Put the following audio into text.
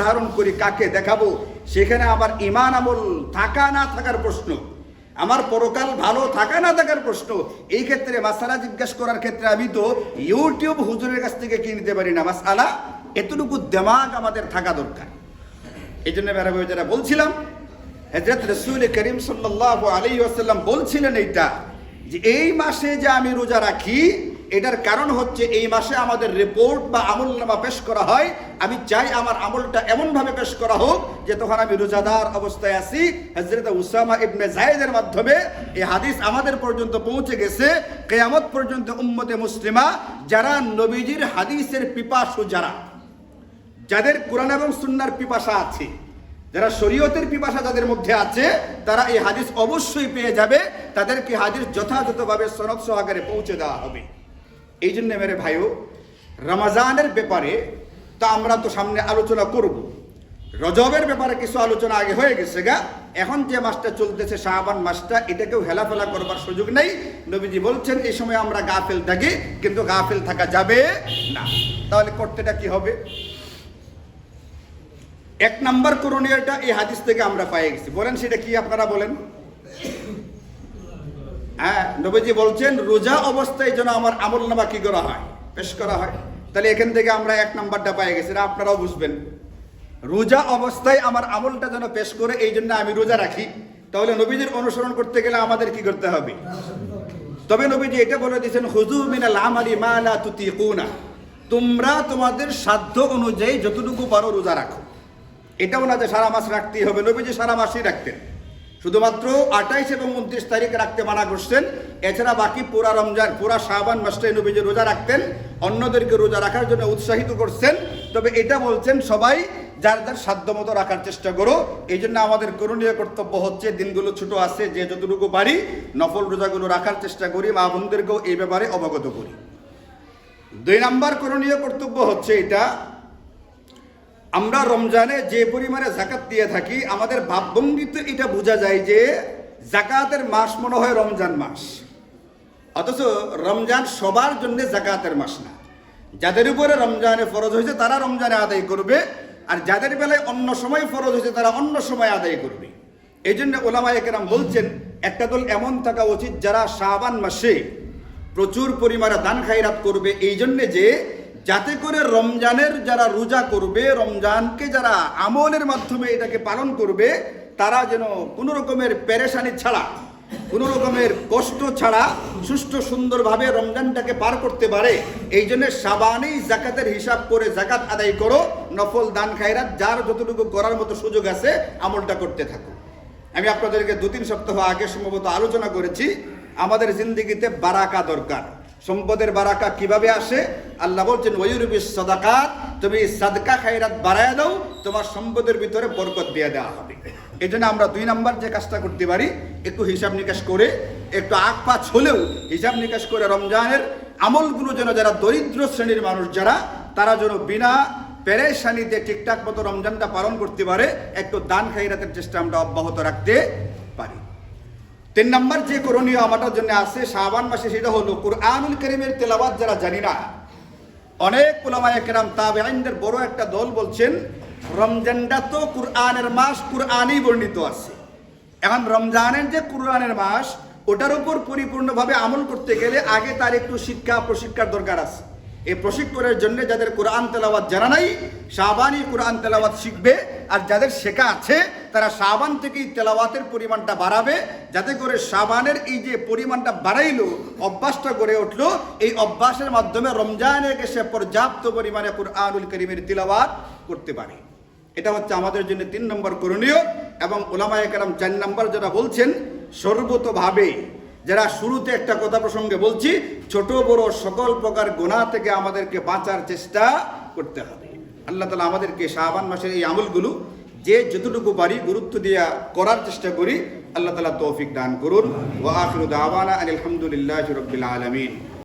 নির্ধারণ করি কাকে দেখাবো? সেখানে আমার ইমান আমল থাকা না থাকার প্রশ্ন। আমার পরকাল ভালো থাকা না থাকার প্রশ্ন। এই ক্ষেত্রে মাসালা জিজ্ঞাসা করার ক্ষেত্রে আমি তো ইউটিউব হুজুরের কাছ থেকে কি নিতে পারি না। মাসালা এতটুকু দেমাগ আমাদের থাকা দরকার। এই জন্য বেড়া যারা বলছিলাম হজরত রসুল করিম সাল্লাহ আলী আসাল্লাম বলছিলেন এইটা যে, এই মাসে যে আমি রোজা রাখি এটার কারণ হচ্ছে এই মাসে আমাদের রিপোর্ট বা আমল নামা পেশ করা হয়। আমি চাই আমার আমলটা এমনভাবে পেশ করা হোক যে তখন আমি রোজাদার অবস্থায় আছি। হজরত উসামা ইবনে জায়েদের মাধ্যমে এই হাদিস আমাদের পর্যন্ত পৌঁছে গেছে। কেয়ামত পর্যন্ত উম্মতে মুসলিমা, যারা নবীজির হাদিসের পিপাসু যারা, যাদের কোরআন এবং সুন্নার পিপাসা আছে, যারা শরীয়তের পিপাসা যাদের মধ্যে আছে, তারা এই হাদিস অবশ্যই পেয়ে যাবে। তাদেরকে হাদিস যথাযথভাবে সনদ সহকারে পৌঁছে দেওয়া হবে। এই জন্য মেরে ভাইও, রমাজানের ব্যাপারে তা আমরা তো সামনে আলোচনা করব। রজবের ব্যাপারে কিছু আলোচনা আগে হয়ে গেছে গা। এখন যে মাসটা চলতেছে শাহবান মাসটা, এটাকেও হেলাফেলা করবার সুযোগ নেই। নবীজি বলছেন, এই সময় আমরা গাফেল থাকি, কিন্তু গাফেল থাকা যাবে না। তাহলে করতেটা কি হবে? এক নাম্বার করণীয়টা এই হাদিস থেকে আমরা পেয়ে গেছি। বলেন সেটা কি আপনারা বলেন? হ্যাঁ নবীজি বলছেন, রোজা অবস্থায় যেন আমার আমল নামা কি করা হয়? পেশ করা হয়। তাহলে এখান থেকে আমরা এক নাম্বারটা পেয়ে গেছি আপনারাও বুঝবেন। রোজা অবস্থায় আমার আমলটা যেন পেশ করে, এই জন্য আমি রোজা রাখি। তাহলে নবীজির অনুসরণ করতে গেলে আমাদের কি করতে হবে? তবে নবীজি এটা বলে দিয়েছেন হুজু মিনাল আমালি মা লা তুতিকুনা। তোমরা তোমাদের সাধ্য অনুযায়ী যতটুকু পারো রোজা রাখো। এটাও না যে সারা মাস রাখতেই হবে, নবীজি সারা মাসই রাখতেন। শুধুমাত্র আঠাইশ এবং উনত্রিশ তারিখ রাখতে মানা করছেন। এছাড়া বাকি পুরা রমজান, পুরা শাহবান মাসটাই নবীজি রোজা রাখতেন। অন্যদেরকে রোজা রাখার জন্য উৎসাহিত করছেন। তবে এটা বলছেন সবাই, যার যার সাধ্য মতো রাখার চেষ্টা করো। এই জন্য আমাদের করণীয় কর্তব্য হচ্ছে, দিনগুলো ছোট আছে, যে যতটুকু পারি নফল রোজাগুলো রাখার চেষ্টা করি, মা বোনদেরকেও এই ব্যাপারে অবগত করি। দুই নাম্বার করণীয় কর্তব্য হচ্ছে এটা আমরা রমজানে যে পরিমাণে জাকাত দিয়ে থাকি, আমাদের ভাবভঙ্গিতে এটা বোঝা যায় যে জাকাতের মাস মনে হয় রমজান মাস। অথচ রমজান সবার জন্য জাকাতের মাস না। যাদের উপরে রমজানে ফরজ হয়েছে তারা রমজানে আদায় করবে, আর যাদের বেলায় অন্য সময় ফরজ হয়েছে তারা অন্য সময় আদায় করবে। এই জন্য ওলামা একরাম বলছেন, একটা দল এমন থাকা উচিত যারা শাহবান মাসে প্রচুর পরিমাণে দান খাইরাত করবে এই জন্যে যে যাতে করে রমজানের যারা রোজা করবে, রমজানকে যারা আমলের মাধ্যমে এটাকে পালন করবে, তারা যেন কোনো রকমের পেরেশানি ছাড়া, কোনো রকমের কষ্ট ছাড়া সুষ্ঠু সুন্দরভাবে রমজানটাকে পার করতে পারে। এই জন্য সাবানেই জাকাতের হিসাব করে জাকাত আদায় করো, নফল দান খায়রাত, যার যতটুকু করার মতো সুযোগ আছে, আমলটা করতে থাকো। আমি আপনাদেরকে দু তিন সপ্তাহ আগে সম্ভবত আলোচনা করেছি, আমাদের জিন্দিগিতে বারাকা দরকার। সম্পদের বারাকা কীভাবে আসে? আল্লাহ বলছেন ওয়ুরবিস সদাকাত, তুমি সাদকা খায়রাত বাড়ায় দাও, তোমার সম্পদের ভিতরে বরকত দিয়ে দেওয়া হবে। এই জন্য আমরা দুই নাম্বার যে কাজটা করতে পারি, একটু হিসাব নিকাশ করে, একটু আগ পাছ হলেও হিসাব নিকাশ করে রমজানের আমলগুলো যেন যারা দরিদ্র শ্রেণির মানুষ যারা, তারা যেন বিনা পেরেশানিতে ঠিকঠাক মতো রমজানটা পালন করতে পারে, একটু দান খাইরাতের চেষ্টা আমরা অব্যাহত রাখতে পারি। তিন নম্বর যে করণীয় আমাদের জন্য আছে শাহবান মাসে সেটা হলো কুরআনুল করিমের তেলাওয়াত যারা জানি না। অনেক ওলামায়ে কেরাম তাবেঈনদের বড় একটা দল বলছেন, রমজানটা তো কুরআনের মাস কুরআনই বর্ণিত আছে। এখন রমজানের যে কুরআনের মাস, ওটার উপর পরিপূর্ণভাবে আমল করতে গেলে আগে তার একটু শিক্ষা, প্রশিক্ষার দরকার আছে। এই প্রশিক্ষণের জন্য যাদের কোরআন তেলাওয়াত জানা নাই শাহবানই কোরআন তেলাওয়াত শিখবে, আর যাদের শেখা আছে তারা শাহবান থেকেই তেলাওয়াতের পরিমাণটা বাড়াবে, যাতে করে শাহবানের এই যে পরিমাণটা বাড়াইলো, অভ্যাসটা গড়ে উঠল, এই অভ্যাসের মাধ্যমে রমজানে সে পর্যাপ্ত পরিমাণে কোরআনুল করিমের তিলাওয়াত করতে পারে। এটা হচ্ছে আমাদের জন্য তিন নম্বর করণীয় এবং ওলামায় কালাম চার নম্বর যারা বলছেন, সর্বতভাবে যারা শুরুতে একটা কথা প্রসঙ্গে বলছি, ছোট, বড় সকল প্রকার গোনা থেকে আমাদেরকে বাঁচার চেষ্টা করতে হবে। আল্লাহ তালা আমাদেরকে শাহবান মাসের এই আমলগুলো যে যতটুকু পারি গুরুত্ব দিয়া করার চেষ্টা করি, আল্লাহ তালা তৌফিক দান করুন। ওয়া আখিরু দাওয়ানা আলহামদুলিল্লাহ রবিল আলমিন।